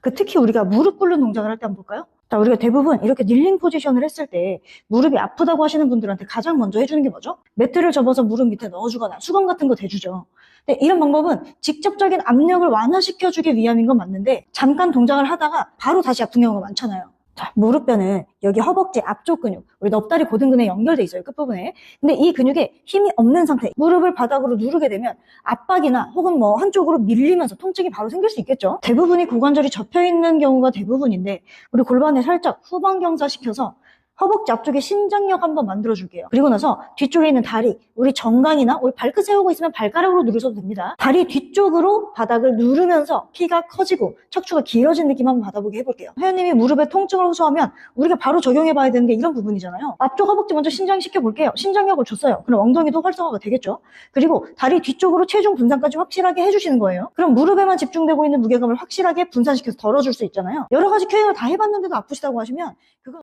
그 특히 우리가 무릎 꿇는 동작을 할 때 한번 볼까요? 자, 우리가 대부분 이렇게 닐링 포지션을 했을 때 무릎이 아프다고 하시는 분들한테 가장 먼저 해주는 게 뭐죠? 매트를 접어서 무릎 밑에 넣어주거나 수건 같은 거 대주죠. 근데 이런 방법은 직접적인 압력을 완화시켜주기 위함인 건 맞는데 잠깐 동작을 하다가 바로 다시 아픈 경우가 많잖아요. 자, 무릎뼈는 여기 허벅지 앞쪽 근육, 우리 넙다리 고등근에 연결돼 있어요, 끝부분에. 근데 이 근육에 힘이 없는 상태, 무릎을 바닥으로 누르게 되면 압박이나 혹은 뭐 한쪽으로 밀리면서 통증이 바로 생길 수 있겠죠. 대부분이 고관절이 접혀 있는 경우가 대부분인데 우리 골반에 살짝 후방 경사시켜서 허벅지 앞쪽에 신장력 한번 만들어 줄게요. 그리고 나서 뒤쪽에 있는 다리, 우리 정강이나 우리 발끝 세우고 있으면 발가락으로 누르셔도 됩니다. 다리 뒤쪽으로 바닥을 누르면서 키가 커지고 척추가 길어진 느낌 한번 받아보게 해볼게요. 회원님이 무릎에 통증을 호소하면 우리가 바로 적용해 봐야 되는 게 이런 부분이잖아요. 앞쪽 허벅지 먼저 신장시켜 볼게요. 신장력을 줬어요. 그럼 엉덩이도 활성화가 되겠죠. 그리고 다리 뒤쪽으로 체중 분산까지 확실하게 해주시는 거예요. 그럼 무릎에만 집중되고 있는 무게감을 확실하게 분산시켜서 덜어줄 수 있잖아요. 여러 가지 케어를 다 해봤는데도 아프시다고 하시면 그거